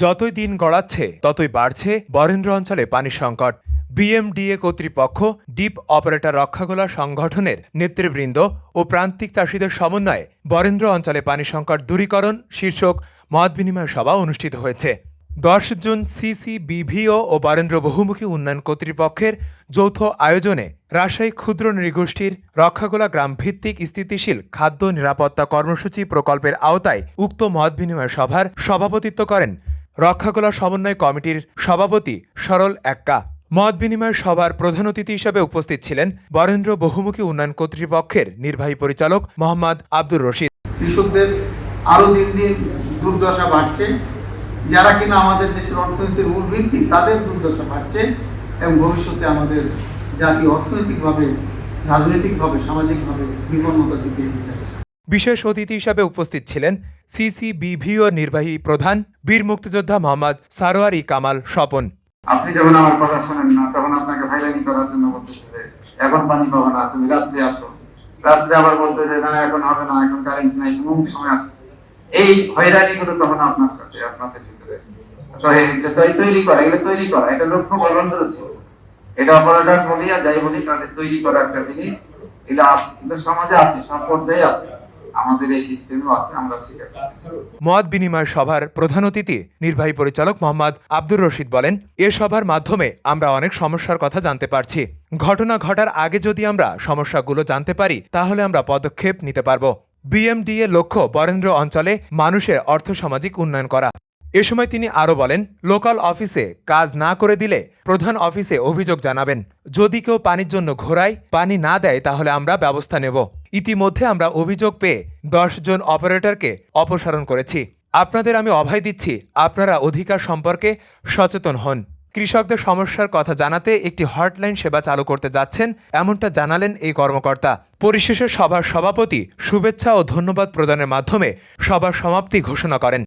যতই দিন গড়াচ্ছে, ততই বাড়ছে বরেন্দ্র অঞ্চলে পানি সংকট। বিএমডিএ কর্তৃপক্ষ ডিপ অপারেটর রক্ষাগোলা সংগঠনের নেতৃবৃন্দ ও প্রান্তিক চাষিদের সমন্বয়ে বরেন্দ্র অঞ্চলে পানি সংকট দূরীকরণ শীর্ষক মত বিনিময় সভা অনুষ্ঠিত হয়েছে। দশ জুন সিসি বিভিও ও বরেন্দ্র বহুমুখী উন্নয়ন কর্তৃপক্ষের যৌথ আয়োজনে রাজশাহী ক্ষুদ্র নৃগোষ্ঠীর রক্ষাগোলা গ্রাম ভিত্তিক স্থিতিশীল খাদ্য নিরাপত্তা কর্মসূচি প্রকল্পের আওতায় উক্ত মত বিনিময় সভার সভাপতিত্ব করেন রক্ষাগোলা সমন্বয় কমিটির সভাপতি সরল এক্কা। মত বিনিময় সভার প্রধান অতিথি হিসেবে উপস্থিত ছিলেন বরেন্দ্র বহুমুখী উন্নয়ন কর্তৃপক্ষের নির্বাহী পরিচালক মোহাম্মদ আব্দুর রশিদ। কৃষকদের আরও দিন দিন দুর্দশা বাড়ছে। যারা কিনা আমাদের দেশের অর্থনীতির মূল ভিত্তি, তাদের দুর্দশা বাড়ছে এবং ভবিষ্যতে আমাদের জাতি অর্থনৈতিকভাবে, রাজনৈতিকভাবে, সামাজিকভাবে বিপন্নতার দিকে এগিয়ে যাচ্ছে। বিশেষ অতিথি হিসাবে উপস্থিত ছিলেন সিসিবিভিও নির্বাহী প্রধান বীর মুক্তিযোদ্ধা মোহাম্মদ সারোয়ারি কামাল স্বপন। আপনি যখন আমার কথা শোনেন না তখন আপনাকে ভাইরানি করার জন্য বলতেছে যে, এখন পানি পাবো না তুমি রাত্রে আসো। রাত্রে আবার বলতেছে না এখন হবে না এখন কারেন্ট নাই অমুক সময় আসো এই হয়রানি গুলো তখন আপনার কাছে আপনাদের ভিতরে। তৈরি করা এগুলো তৈরি করা এটা লক্ষ্য বলন্ত্র ছিল এটা অপারেটর বলি আর যাই বলি তাদের তৈরি করা একটা জিনিস। এটা আছে কিন্তু সমাজে আছে সব পর্যায়ে আছে। আমাদের স্বীকার মত বিনিময় সভার প্রধান অতিথি, নির্বাহী পরিচালক মোহাম্মদ আব্দুর রশিদ বলেন, এ সভার মাধ্যমে আমরা অনেক সমস্যার কথা জানতে পারছি। ঘটনা ঘটার আগে যদি আমরা সমস্যাগুলো জানতে পারি, তাহলে আমরা পদক্ষেপ নিতে পারব। বিএমডিএ লক্ষ্য বরেন্দ্র অঞ্চলে মানুষের অর্থসামাজিক উন্নয়ন করা। এ সময় তিনি আরও বলেন, লোকাল অফিসে কাজ না করে দিলে প্রধান অফিসে অভিযোগ জানাবেন। যদি কেউ পানির জন্য ঘোরায়, পানি না দেয়, তাহলে আমরা ব্যবস্থা নেব। ইতিমধ্যে আমরা অভিযোগ পেয়ে দশজন অপারেটরকে অপসারণ করেছি। আপনাদের আমি অভয় দিচ্ছি, আপনারা অধিকার সম্পর্কে সচেতন হন। কৃষকদের সমস্যার কথা জানাতে একটি হটলাইন সেবা চালু করতে যাচ্ছেন, এমনটা জানালেন এই কর্মকর্তা। পরিশেষে সভার সভাপতি শুভেচ্ছা ও ধন্যবাদ প্রদানের মাধ্যমে সভার সমাপ্তি ঘোষণা করেন।